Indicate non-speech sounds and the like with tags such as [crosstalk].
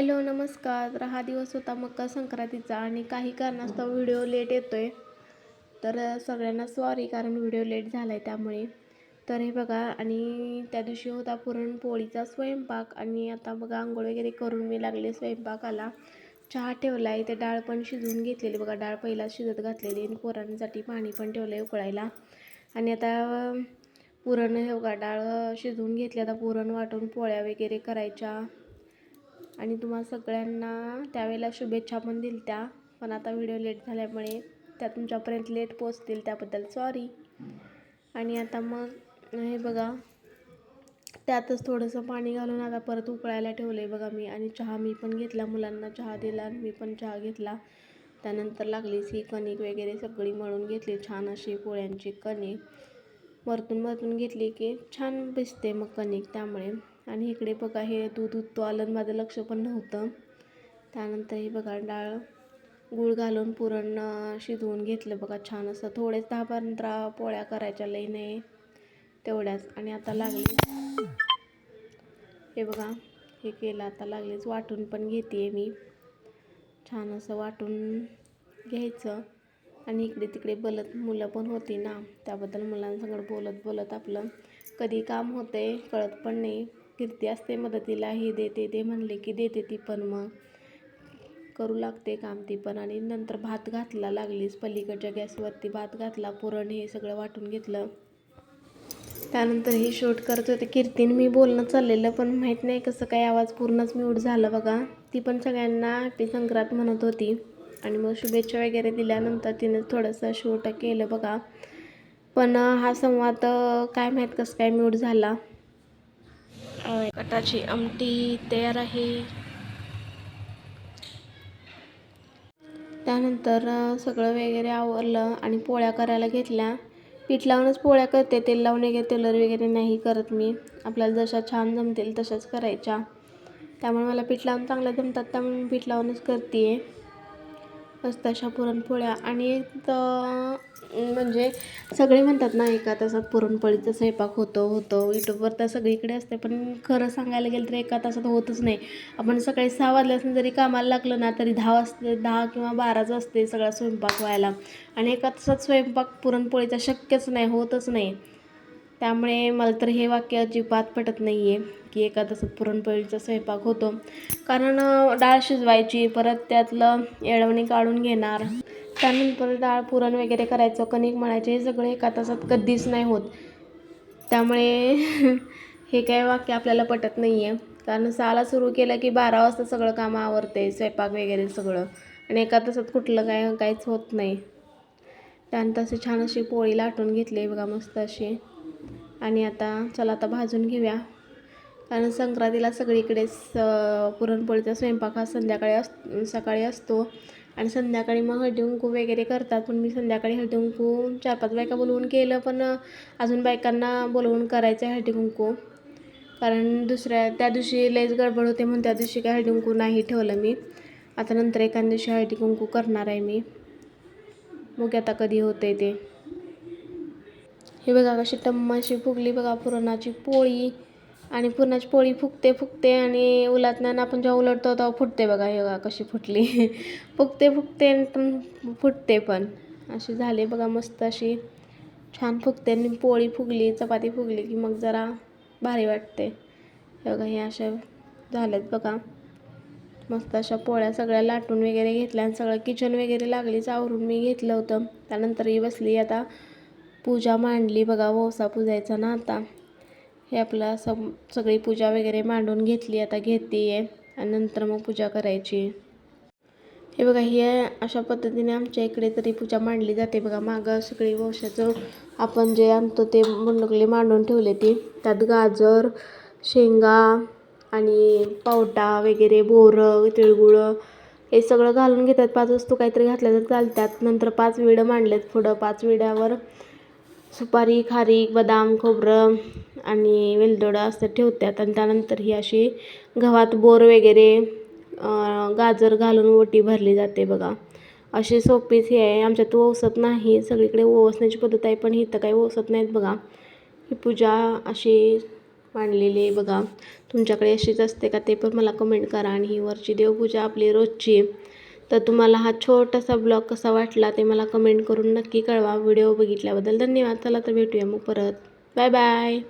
Hello नमस्कार. तर हा दिवस होता मकर संक्रांतीचा आणि काही कारणास्तव व्हिडिओ लेट येतो आहे तर सगळ्यांना सॉरी कारण व्हिडिओ लेट झाला आहे त्यामुळे. तर हे बघा आणि त्या दिवशी होता पुरणपोळीचा स्वयंपाक आणि आता बघा आंघोळ वगैरे करून मी लागले स्वयंपाकाला. चहा ठेवला आहे ते डाळ पण शिजवून घेतलेली बघा. डाळ पहिला शिजत घातलेली आणि पोरांसाठी पाणी पण ठेवलं आहे उकळायला. आणि आता पुरण हे बघा डाळ शिजवून घेतली. आता पुरण वाटून पोळ्या वगैरे करायच्या. आणि तुम्हाला सगळ्यांना त्यावेळेला शुभेच्छा पण दिल त्या पण आता व्हिडिओ लेट झाल्यामुळे त्या तुमच्यापर्यंत लेट पोचतील त्याबद्दल सॉरी आणि आता मग हे बघा त्यातच थोडंसं पाणी घालून आता परत उकळायला ठेवलं आहे बघा मी. आणि चहा मी पण घेतला मुलांना चहा दिला आणि मी पण चहा घेतला. त्यानंतर लागलीच ही कणिक वगैरे सगळी मळून घेतली छान अशी पोळ्यांची कणिक. वरतून वरतून घेतली की छान भिजते मग कणिक त्यामुळे. आणि इकडे बघा हे दूध उततो आलं माझं लक्ष पण नव्हतं. त्यानंतर हे बघा डाळ गूळ घालून पुरण शिजवून घेतलं बघा छान असं. थोडेच दहा पंधरा पोळ्या करायच्या लई नाही तेवढ्याच. आणि आता लागली. हे बघा हे केलं आता लागलीच. वाटून पण घेते मी. छान असं वाटून घ्यायचं. आणि इकडे तिकडे बोलत मुलं पण होती ना त्याबद्दल मुलांसंगड बोलत बोलत आपलं कधी काम होते कळत पण नाही. कीर्ती असते मदतीला ही देते. ते म्हणले की देते ती पण मग. करू लागते काम ती पण. आणि नंतर भात घातला लागलीच. पलीकडच्या गॅसवरती भात घातला पुरण हे सगळं वाटून घेतलं. त्यानंतर हे शूट करत होते. कीर्तीने मी बोलणं चाललेलं पण माहीत नाही कसं काय आवाज पूर्णच म्यूट झाला बघा. ती पण सगळ्यांना हॅपी संक्रांत म्हणत होती. आणि मग शुभेच्छा वगैरे दिल्यानंतर तिनं थोडंसं शूट केलं बघा. पण हा संवाद काय माहीत कसं काय म्यूट झाला. कटाची आमटी तयार आहे. त्यानंतर सगळं वगैरे आवरलं आणि पोळ्या करायला घेतल्या. पीठ लावूनच पोळ्या करते तेल लावून वगैरे तेलर वगैरे नाही करत मी. आपल्याला जशा छान जमतील तशाच करायच्या. त्यामुळे मला पीठ लावून चांगल्या जमतात त्यामुळे मी पीठ लावूनच करते आहे तशा पुरणपोळ्या. आणि त- म्हणजे सगळे म्हणतात ना एका तासात पुरणपोळीचा स्वयंपाक होतो होतो. यूट्यूबवर तर सगळीकडे असते पण खरं सांगायला गेलं तर एका तासात होतच नाही. आपण सकाळी सहा वाजल्यापासून जरी कामाला लागलं ना तरी दहा वाजते दहा किंवा बाराच असते सगळा स्वयंपाक व्हायला. आणि एका तासात स्वयंपाक पुरणपोळीचा शक्यच नाही होतच नाही. त्यामुळे मला तर हे वाक्य अजिबात पटत नाही आहे की एका तासात पुरणपोळीचा स्वयंपाक होतो. कारण डाळ शिजवायची परत त्यातलं येळवणी काढून घेणार त्यानंतर डाळ पुरण वगैरे करायचं कणिक मळायचे हे सगळं एका तासात कधीच नाही होत. त्यामुळे [laughs] हे काय वाक्य आपल्याला पटत नाही आहे कारण सहाला सुरू केलं की बारा वाजता सगळं कामं आवरते स्वयंपाक वगैरे सगळं. आणि एका तासात कुठलं काय काहीच होत नाही. त्यानंतर अशी छान अशी पोळी लाटून घेतली बघा मस्त अशी. आणि आता चला आता भाजून घेऊया. कारण संक्रांतीला सगळीकडेच स पुरणपोळीचा स्वयंपाक हा संध्याकाळी अस सकाळी असतो. आणि संध्याकाळी मग हळदी वगैरे करतात. पण मी संध्याकाळी हळदीकू चार पाच बायका बोलवून केलं पण अजून बायकांना बोलवून करायचं आहे हळदीकुंकू कारण दुसऱ्या त्या दिवशी लयच गडबड होते म्हणून त्या दिवशी काय हळदीकू नाही ठेवलं मी. आता नंतर एखाद्या दिवशी हळदीकुंकू करणार आहे मी. मग आता कधी होते ते. हे बघा कशी टम्माशी फुगली बघा पुरणाची पोळी. आणि पुरणाची पोळी फुगते फुगते आणि उलटण्यानं आपण जेव्हा उलटतो तेव्हा फुटते बघा हे बघा कशी फुटली. [laughs] फुगते फुगते आणि पण फुटते पण. अशी झाली बघा मस्त अशी. छान फुगते आणि पोळी फुगली चपाती फुगली की मग जरा भारी वाटते. हे बघा हे अशा झाल्यात बघा. मस्त अशा पोळ्या सगळ्या लाटून वगैरे घेतल्या आणि सगळं किचन वगैरे लागलीच आवरून मी घेतलं होतं. त्यानंतर ही बसली आता. पूजा मांडली. बघा वसा पूजायचा ना आता. हे आपलं असं सगळी पूजा वगैरे मांडून घेतली. आता घेते आहे आणि नंतर मग पूजा करायची. हे बघा हे अशा पद्धतीने आमच्या इकडे तरी पूजा मांडली जाते. बघा मागं सगळी वंशाचं आपण जे आणतो ते मुंडकले मांडून ठेवले ते. त्यात गाजर शेंगा आणि पावटा वगैरे बोरं तिळगुळं हे सगळं घालून घेतात. पाच वस्तू काहीतरी घातल्या तर चालतात. नंतर पाच विडं मांडल्यात पुढं. पाच विड्यावर सुपारी खारीक बदाम खोबरं आणि वेलदोडं असं ठेवतात. आणि त्यानंतर ही अशी गव्हात बोर वगैरे गाजर घालून ओटी भरली जाते बघा. अशी सोपीच हे आहे. आमच्यात ओसत नाही. सगळीकडे ओसण्याची पद्धत आहे पण इथं काही ओसत नाहीत बघा. ही पूजा अशी मांडलेली आहे बघा. तुमच्याकडे अशीच असते का ते पण मला कमेंट करा आणि ही वरची देवपूजा आपली रोजची. तर तुम्हाला हा छोटासा ब्लॉग कसा वाटला ते मला कमेंट करून नक्की कळवा. व्हिडिओ बघितल्याबद्दल धन्यवाद. चला तर भेटूया मग परत. Bye bye.